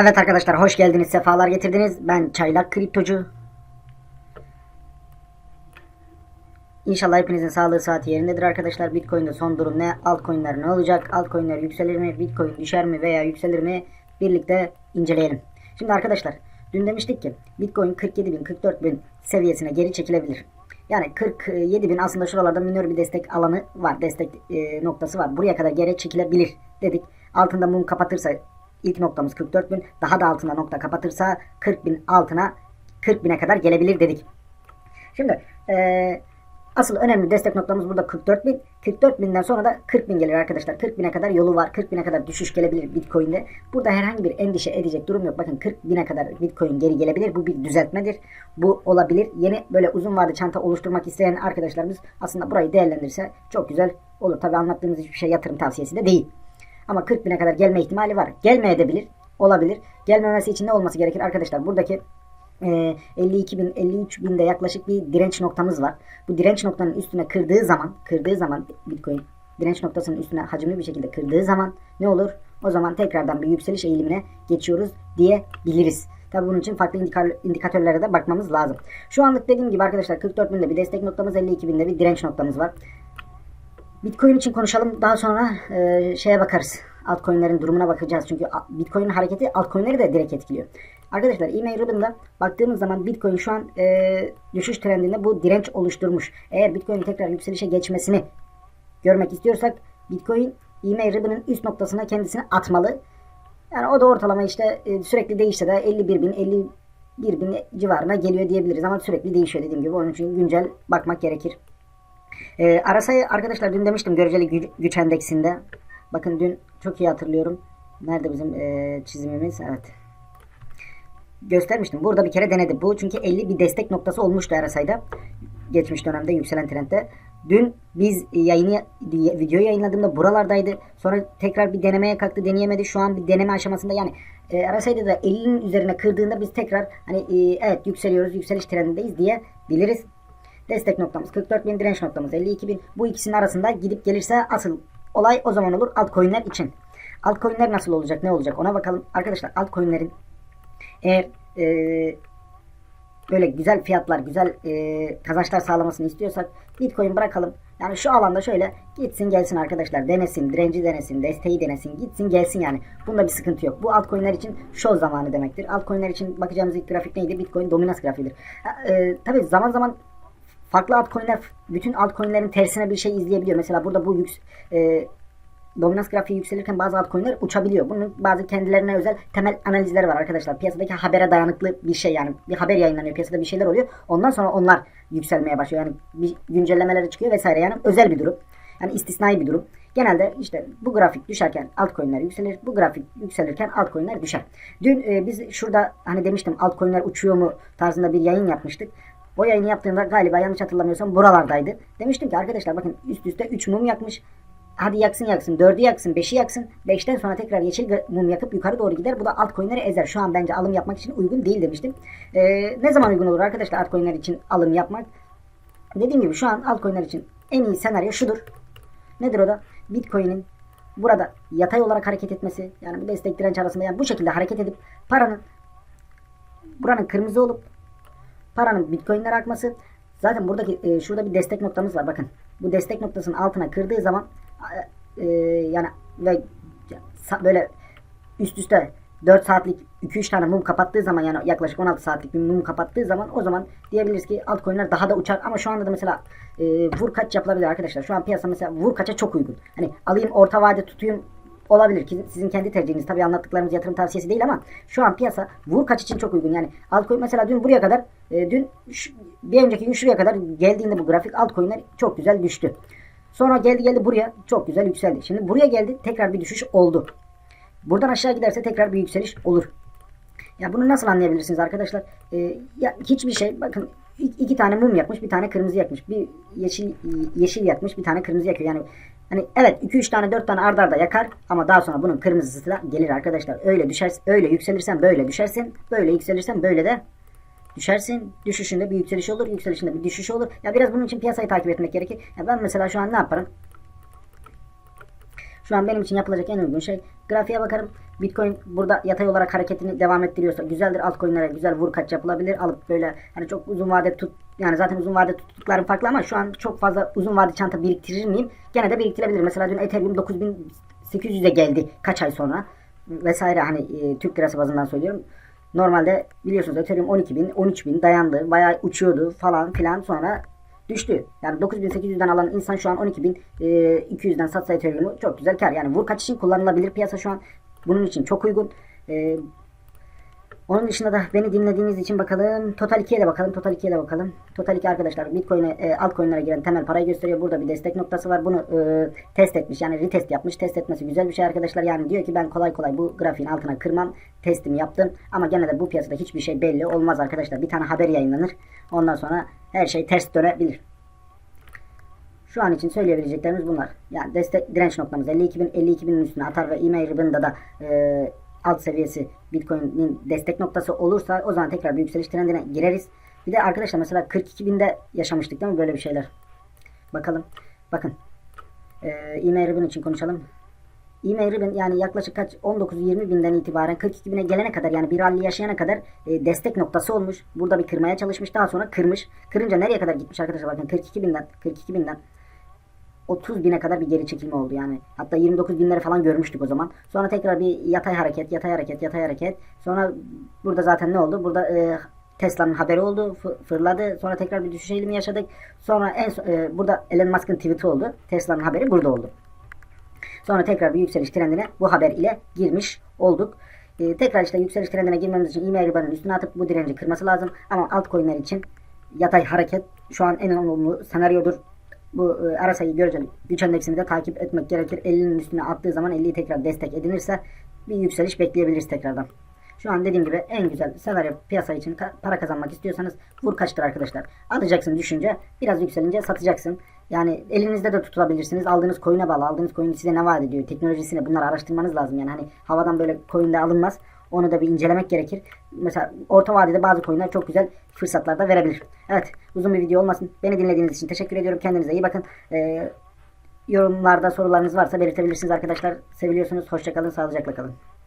Evet arkadaşlar hoş geldiniz, sefalar getirdiniz. Ben Çaylak Kriptocu. İnşallah hepinizin sağlığı saati yerindedir arkadaşlar. Bitcoin'de son durum ne? Altcoin'ler ne olacak? Altcoin'ler yükselir mi? Bitcoin düşer mi veya yükselir mi? Birlikte inceleyelim. Şimdi arkadaşlar dün demiştik ki Bitcoin 47 bin 44 bin seviyesine geri çekilebilir. Yani 47 bin aslında şuralarda minör bir destek alanı var. Destek e, noktası var. Buraya kadar geri çekilebilir dedik. Altında mum kapatırsa ilk noktamız 44 bin. Daha da altına nokta kapatırsa 40 bin altına 40 bine kadar gelebilir dedik. Şimdi eee, asıl önemli destek noktamız burada 44 bin. 44 binden sonra da 40 bin gelir arkadaşlar. 40 bine kadar yolu var. 40 bine kadar düşüş gelebilir Bitcoin'de. Burada herhangi bir endişe edecek durum yok. Bakın 40 bine kadar Bitcoin geri gelebilir. Bu bir düzeltmedir. Bu olabilir. Yeni böyle uzun vade çanta oluşturmak isteyen arkadaşlarımız aslında burayı değerlendirse çok güzel olur. Tabi anlattığımız hiçbir şey yatırım tavsiyesi de değil. Ama 40 bine kadar gelme ihtimali var. Gelmeye de bilir. Olabilir. Gelmemesi için ne olması gerekir arkadaşlar? Buradaki e, 52 bin 53 binde yaklaşık bir direnç noktamız var. Bu direnç noktanın üstüne kırdığı zaman kırdığı zaman Bitcoin direnç noktasının üstüne hacimli bir şekilde kırdığı zaman ne olur? O zaman tekrardan bir yükseliş eğilimine geçiyoruz diyebiliriz. Tabi bunun için farklı indika- indikatörlere de bakmamız lazım. Şu anlık dediğim gibi arkadaşlar 44 binde bir destek noktamız 52 binde bir direnç noktamız var. Bitcoin için konuşalım. Daha sonra e, şeye bakarız. Altcoin'lerin durumuna bakacağız. Çünkü Bitcoin'in hareketi altcoin'leri de direkt etkiliyor. Arkadaşlar e-mail Ribbon'da baktığımız zaman Bitcoin şu an e, düşüş trendinde bu direnç oluşturmuş. Eğer Bitcoin'in tekrar yükselişe geçmesini görmek istiyorsak Bitcoin e-mail Ribbon'ın üst noktasına kendisini atmalı. Yani o da ortalama işte e, sürekli değişse de 51 bin 51 bin civarına geliyor diyebiliriz. Ama sürekli değişiyor dediğim gibi. Onun için güncel bakmak gerekir. Ee, Arasa'yı arkadaşlar dün demiştim göreceli güç, güç endeksinde. Bakın dün çok iyi hatırlıyorum. Nerede bizim ee, çizimimiz? Evet. Göstermiştim. Burada bir kere denedi. Bu çünkü 50 bir destek noktası olmuştu Arasa'yda. Geçmiş dönemde yükselen trendde. Dün biz yayını video yayınladığımda buralardaydı. Sonra tekrar bir denemeye kalktı, deneyemedi. Şu an bir deneme aşamasında yani e, Arasa'yda da 50'nin üzerine kırdığında biz tekrar hani e, evet yükseliyoruz, yükseliş trendindeyiz diye biliriz. Destek noktamız 44 bin, direnç noktamız 52 bin. Bu ikisinin arasında gidip gelirse asıl olay o zaman olur altcoin'ler için. Altcoin'ler nasıl olacak, ne olacak ona bakalım. Arkadaşlar altcoin'lerin eğer e, böyle güzel fiyatlar, güzel e, kazançlar sağlamasını istiyorsak Bitcoin bırakalım. Yani şu alanda şöyle gitsin gelsin arkadaşlar denesin, direnci denesin, desteği denesin, gitsin gelsin yani. Bunda bir sıkıntı yok. Bu altcoin'ler için show zamanı demektir. Altcoin'ler için bakacağımız ilk grafik neydi? Bitcoin dominans grafiğidir. E, tabii zaman zaman farklı altcoin'ler bütün altcoin'lerin tersine bir şey izleyebiliyor. Mesela burada bu yüks e, dominans grafiği yükselirken bazı altcoin'ler uçabiliyor. Bunun bazı kendilerine özel temel analizleri var arkadaşlar. Piyasadaki habere dayanıklı bir şey yani bir haber yayınlanıyor. Piyasada bir şeyler oluyor. Ondan sonra onlar yükselmeye başlıyor. Yani bir güncellemeleri çıkıyor vesaire. Yani özel bir durum. Yani istisnai bir durum. Genelde işte bu grafik düşerken altcoin'ler yükselir. Bu grafik yükselirken altcoin'ler düşer. Dün e, biz şurada hani demiştim altcoin'ler uçuyor mu tarzında bir yayın yapmıştık. O yayını yaptığımda galiba yanlış hatırlamıyorsam buralardaydı. Demiştim ki arkadaşlar bakın üst üste 3 mum yakmış. Hadi yaksın yaksın. 4'ü yaksın. 5'i yaksın. 5'ten sonra tekrar yeşil mum yakıp yukarı doğru gider. Bu da altcoin'leri ezer. Şu an bence alım yapmak için uygun değil demiştim. Ee, ne zaman uygun olur arkadaşlar altcoin'ler için alım yapmak? Dediğim gibi şu an altcoin'ler için en iyi senaryo şudur. Nedir o da? Bitcoin'in burada yatay olarak hareket etmesi. Yani bu destek direnç arasında yani bu şekilde hareket edip paranın buranın kırmızı olup paranın bitcoinlere akması. Zaten buradaki e, şurada bir destek noktamız var bakın. Bu destek noktasının altına kırdığı zaman e, yani ve böyle üst üste 4 saatlik 2-3 tane mum kapattığı zaman yani yaklaşık 16 saatlik bir mum kapattığı zaman o zaman diyebiliriz ki altcoin'ler daha da uçar ama şu anda da mesela e, vur kaç yapılabilir arkadaşlar. Şu an piyasa mesela vur kaça çok uygun. Hani alayım orta vade tutayım olabilir sizin kendi tercihiniz. Tabii anlattıklarımız yatırım tavsiyesi değil ama şu an piyasa vur kaç için çok uygun. Yani altcoin mesela dün buraya kadar e, dün şu- bir önceki gün şuraya kadar geldiğinde bu grafik altcoin'ler çok güzel düştü. Sonra geldi geldi buraya çok güzel yükseldi. Şimdi buraya geldi tekrar bir düşüş oldu. Buradan aşağı giderse tekrar bir yükseliş olur. Ya bunu nasıl anlayabilirsiniz arkadaşlar? Ee, ya hiçbir şey bakın ik- iki tane mum yakmış, bir tane kırmızı yakmış. Bir yeşil yeşil yakmış, bir tane kırmızı yakıyor. Yani hani evet 2 3 tane 4 tane arda arda yakar ama daha sonra bunun kırmızısı da gelir arkadaşlar. Öyle düşer öyle yükselirsen böyle düşersin. Böyle yükselirsen böyle de düşersin. Düşüşünde bir yükseliş olur, yükselişinde bir düşüş olur. Ya biraz bunun için piyasayı takip etmek gerekir. Ya ben mesela şu an ne yaparım? Şu an benim için yapılacak en uygun şey grafiğe bakarım. Bitcoin burada yatay olarak hareketini devam ettiriyorsa güzeldir. Altcoin'lere güzel vur kaç yapılabilir. Alıp böyle hani çok uzun vade tut yani zaten uzun vade tuttuklarım farklı ama şu an çok fazla uzun vade çanta biriktirir miyim? Gene de biriktirebilir. Mesela dün Ethereum 9800'e geldi kaç ay sonra vesaire hani e, Türk lirası bazından söylüyorum. Normalde biliyorsunuz Ethereum 12.000, 13.000 dayandı. Bayağı uçuyordu falan filan sonra düştü. Yani 9800'den alan insan şu an 12200'den satsa Ethereum'u çok güzel kar. Yani vur kaç için kullanılabilir piyasa şu an bunun için çok uygun. Ee, onun dışında da beni dinlediğiniz için bakalım. Total 2'ye de bakalım. Total 2'ye de bakalım. Total 2 arkadaşlar Bitcoin'e e, altcoin'lere giren temel parayı gösteriyor. Burada bir destek noktası var. Bunu e, test etmiş. Yani retest yapmış. Test etmesi güzel bir şey arkadaşlar. Yani diyor ki ben kolay kolay bu grafiğin altına kırmam. Testimi yaptım. Ama gene de bu piyasada hiçbir şey belli olmaz arkadaşlar. Bir tane haber yayınlanır. Ondan sonra her şey ters dönebilir. Şu an için söyleyebileceklerimiz bunlar. Yani destek direnç noktamız 52.000 52.000'in üstüne atar ve e-mail ribbon'da da e, alt seviyesi Bitcoin'in destek noktası olursa o zaman tekrar bir yükseliş trendine gireriz. Bir de arkadaşlar mesela 42.000'de yaşamıştık değil mi böyle bir şeyler? Bakalım. Bakın. E, e-mail ribbon için konuşalım. E-mail ribbon yani yaklaşık kaç 19-20 binden itibaren 42 bine gelene kadar yani bir rally yaşayana kadar e, destek noktası olmuş. Burada bir kırmaya çalışmış daha sonra kırmış. Kırınca nereye kadar gitmiş arkadaşlar bakın 42 binden 42 binden 30 bine kadar bir geri çekilme oldu yani. Hatta 29 binleri falan görmüştük o zaman. Sonra tekrar bir yatay hareket, yatay hareket, yatay hareket. Sonra burada zaten ne oldu? Burada e, Tesla'nın haberi oldu, fırladı. Sonra tekrar bir düşüş eğilimi yaşadık. Sonra en e, burada Elon Musk'ın tweet'i oldu. Tesla'nın haberi burada oldu. Sonra tekrar bir yükseliş trendine bu haber ile girmiş olduk. Ee, tekrar işte yükseliş trendine girmemiz için e-mail ribanın üstüne atıp bu direnci kırması lazım. Ama altcoin'ler için yatay hareket şu an en olumlu senaryodur. Bu e, ara sayı görece güç endeksini de takip etmek gerekir. 50'nin üstüne attığı zaman 50'yi tekrar destek edinirse bir yükseliş bekleyebiliriz tekrardan. Şu an dediğim gibi en güzel senaryo piyasa için para kazanmak istiyorsanız vur kaçtır arkadaşlar. Alacaksın düşünce biraz yükselince satacaksın. Yani elinizde de tutulabilirsiniz. Aldığınız coin'e bağlı. Aldığınız coin size ne vaat ediyor? Teknolojisine bunları araştırmanız lazım. Yani hani havadan böyle coin'de alınmaz. Onu da bir incelemek gerekir. Mesela orta vadede bazı coin'ler çok güzel fırsatlar da verebilir. Evet uzun bir video olmasın. Beni dinlediğiniz için teşekkür ediyorum. Kendinize iyi bakın. Ee, yorumlarda sorularınız varsa belirtebilirsiniz arkadaşlar. Seviliyorsunuz. Hoşçakalın. Sağlıcakla kalın.